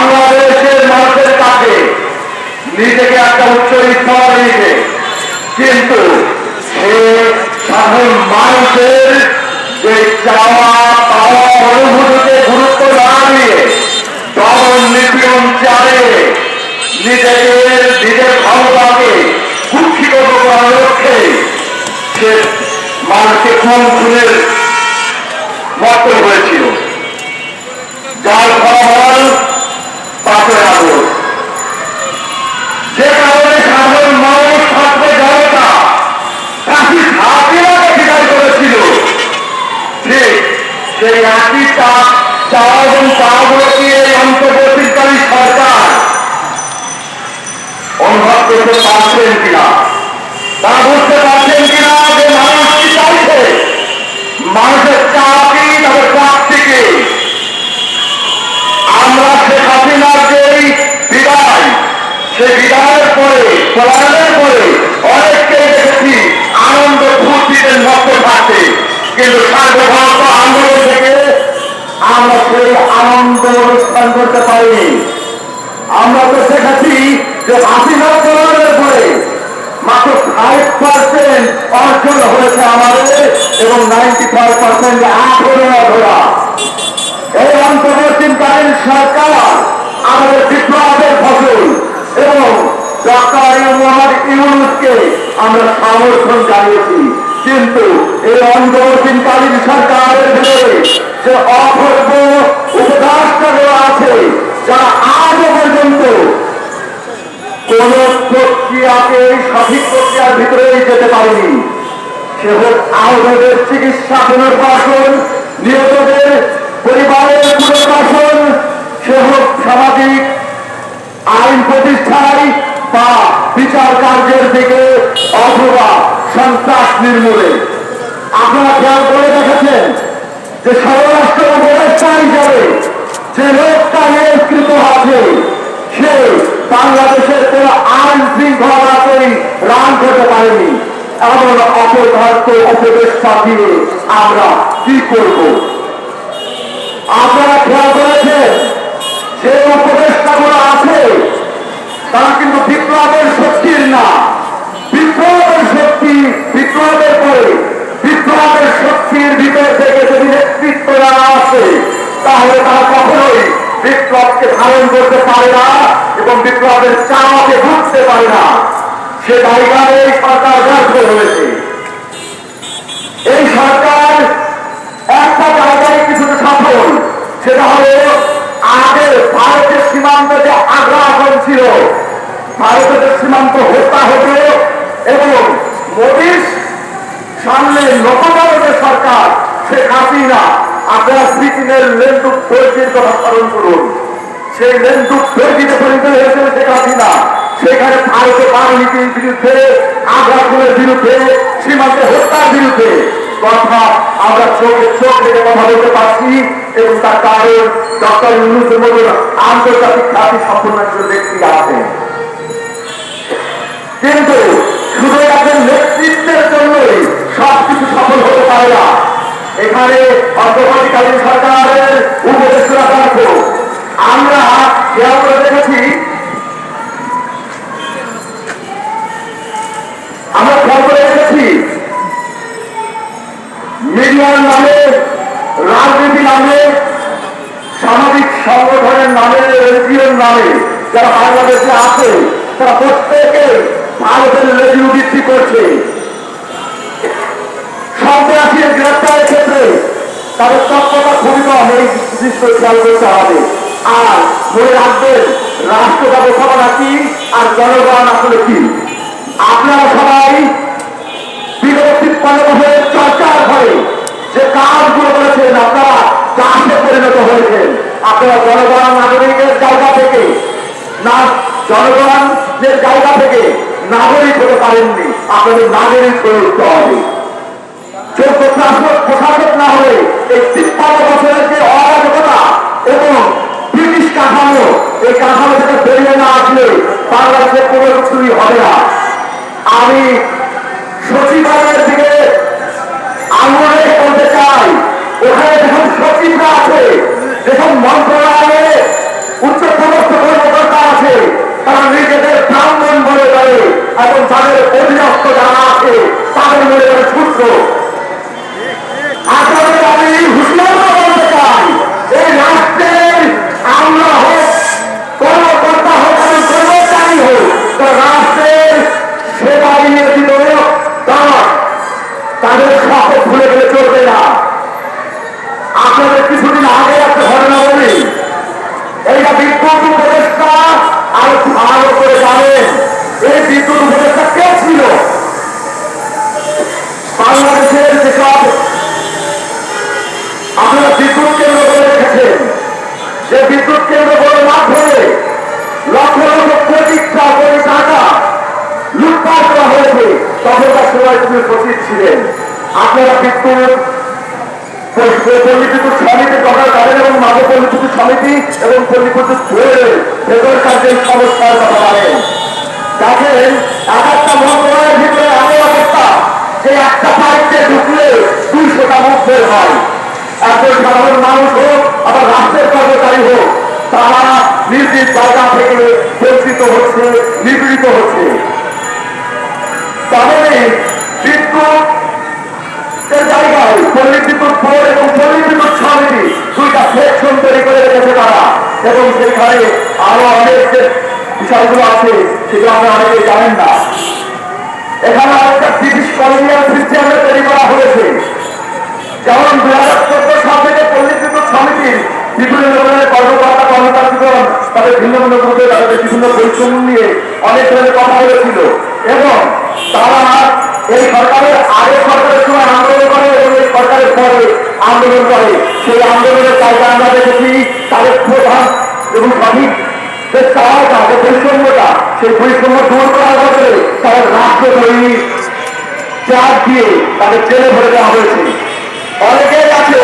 বাংলাদেশের মানুষের কাছে নিজেকে একটা উচ্চ স্তর দিয়েছে কিন্তু সে সাধারণ মানুষের যে চাওয়া, পাওয়া অনুভূতিকে গুরুত্ব না দিয়ে দমন নিপীড়ন চালিয়ে নিজেকে নিজের ক্ষমতাকে কুক্ষিগত করার লক্ষ্যে সে মানুষকে খুন খুনের মত হয়েছিল। যার ফলাফল সেই একই চাওয়া এবং চাওয়াগুলোকে এই অন্তর্বর্তীকারী সরকার। অনুভব করতে পারছেন কিনা? তারা বুঝতে পারছেন কিনা যে মানুষ কি চাইছে? মানুষের কি তাদের প্রাপ্তিকে বিদায়ের পরে, পলায়নের পরে অনেককেই দেখেছি আনন্দ ফুর্তিতে মত থাকতে কিন্তু সার্বভৌম আন্দোলন থেকে আমরা সেই আনন্দ অনুষ্ঠান করতে পারিনি। আমরা তো দেখেছি যে হাসিনা পলায়নের পরে মাত্র ফাইভ পার্সেন্ট অর্জন হয়েছে আমাদের এবং নাইনটি ফাইভ পার্সেন্ট এখনও অধরা এই অন্তর্বর্তীকালীন সরকার আমাদের বিপ্লবের ইউনুসকে আমরা সমর্থন জানিয়েছি। কিন্তু এই অন্তর্বর্তীকালীন সরকারের ভেতরে যে অভব্য উপদাসগুলো আছে, যারা আজও পর্যন্ত কোন প্রক্রিয়াকে, সঠিক প্রক্রিয়ার ভিতরেই যেতে পারেনি। সে হোক আহতদের চিকিৎসা পুনর্বাসন, নিহতদের পরিবারের পুনর্বাসন নির্মূলে আপনারা খেয়াল করে দেখেছেন যে হিসাবে যে লোকটা নিয়োগকৃত আছে সে বাংলাদেশের কোন আইন শৃঙ্খলাতেই রান করতে পারেনি। এমন অপদার্থ উপদেষ্টা দিয়ে আমরা কি করব? আপনারা খেয়াল করেছেন যে উপদেষ্টাগুলো আছে, তারা কিন্তু বিপ্লবের শক্তির না। বিপ্লবের পরে, বিপ্লবের শক্তির ভিতর থেকে যদি নেতৃত্ব না আসে, তাহলে তারা কখনোই বিপ্লবকে ধারণ করতে পারে না এবং বিপ্লবের চাওয়াকে বুঝতে পারে না। সে জায়গায় এই সরকার ব্যর্থ হয়েছে। এই সরকার একটা জায়গায় কিছুটা সফল, সেটা হলো আগে ভারতের সীমান্ত যে আগ্রাসন ছিল। ভারতের সীমান্ত হত্যা হতো এবং সামনে লোকভারতের সরকার, শেখ হাসিনা, আপনারা ব্রিটেনের লেন্দুক ফৌজির কথা করুন। সেই লেন্দুক ফৌজিতে পরিণত হয়েছিল শেখ হাসিনা। সেখানে ভারতের রাজনীতির বিরুদ্ধে, আগ্রাসনের বিরুদ্ধে, সীমান্তে হত্যার বিরুদ্ধে কথা আমরা চোখে চোখ রেখে কথা বলতে পারছি এবং তার কারণ ডক্টর ইউনুসের মতো আন্তর্জাতিক খ্যাতি সম্পন্ন একজন ব্যক্তি আছেন। কিন্তু এখানে অন্তর্বর্তীকালীন সরকারের উপদেষ্টা ব্যর্থ আমরা খেয়াল করে দেখেছি, আমরা খেয়াল করে দেখেছি, মিডিয়ার নামে, রাজনীতি নামে, সামাজিক সংগঠনের নামে, এনজিওর নামে যারা বাংলাদেশে আছে, তারা প্রত্যেকে ভারতের রেডিও বৃদ্ধি করছে। সন্ত্রাসী গ্রেপ্তারের ক্ষেত্রে তাদের তৎপরতা খুবই কম, এই দৃশ্য খেয়াল করতে হবে। আর মনে রাখবেন রাষ্ট্র ব্যবস্থাপনা কি আর জনগণ আসলে কি? আপনারা সবাই বিগত তিপ্পান্ন বছরের চর্চার ফলে যে কাজগুলো করেছেন, আপনারা চাষে পরিণত হয়েছেন। আপনারা জনগণ নাগরিকের জায়গা থেকে না, জনগণের জায়গা থেকে নাগরিক হতে পারেননি। আপনাদের নাগরিক উঠতে হবে। প্রশাসক না হলে এই তিপ্পান্ন বছরের যে এবং ব্রিটিশ কাঠামো, এই কাঠামো থেকে বেরিয়ে না আসলে বাংলাদেশের কোনো কিছুই হবে না। বাংলাদেশের আপনারা বিদ্যুৎ কেন্দ্র করে রেখেছেন। যে বিদ্যুৎ কেন্দ্রগুলোর মাধ্যমে লক্ষ লক্ষ কোটি টাকা লুটপাট করা হয়েছে, তখনকার সময় তুমি সচিব ছিলেন। আপনারা বিদ্যুৎ সমিতি এবং মাঝে পল্লীবিদ্যুৎ সমিতি এবং পল্লীবিদ্যুৎ বোর্ডের ভেতরকার যে যে একটা পাইপে ঢুকলে দুইশোটা মুখ বের হয়। একজন সাধারণ মানুষ হোক, আবার রাষ্ট্রের কর্মচারী হোক, তারা নিজ জায়গা থেকে বঞ্চিত হচ্ছে, নিপীড়িত হচ্ছে। তাহলে বিদ্যুৎ জায়গায় পল্লী বিদ্যুৎ বোর্ড এবং পল্লী বিদ্যুৎ সমিতি দুইটা সেকশন তৈরি করে রেখেছে তারা। এবং সেখানে আরও অনেক বিষয়গুলো আছে, সেগুলো আমরা অনেকে জানেন না। এখানে আরেকটা ব্রিটিশ কলোনিয়াল তৈরি করা হয়েছে। যেমন সমিতির বিভিন্ন ধরনের কর্মকর্তা কর্মচারীগণ তাদের তাদের বিভিন্ন পরিশ্রম নিয়ে অনেক ধরনের কথা বলেছিল। এবং তারা এই সরকারের আগে আন্দোলন করে এবং এই আন্দোলন করে। সেই আন্দোলনের জায়গা আমরা দেখেছি তাদের প্রধান এবং সঠিক যে চাওয়াটা যে বৈষম্যটা, সেই বৈষম্য দূর করার বদলে তাদের রাজ্য তৈরি। চাপ দিয়ে তাদের জেলে ভরে দেওয়া হয়েছে। অনেকেই আছে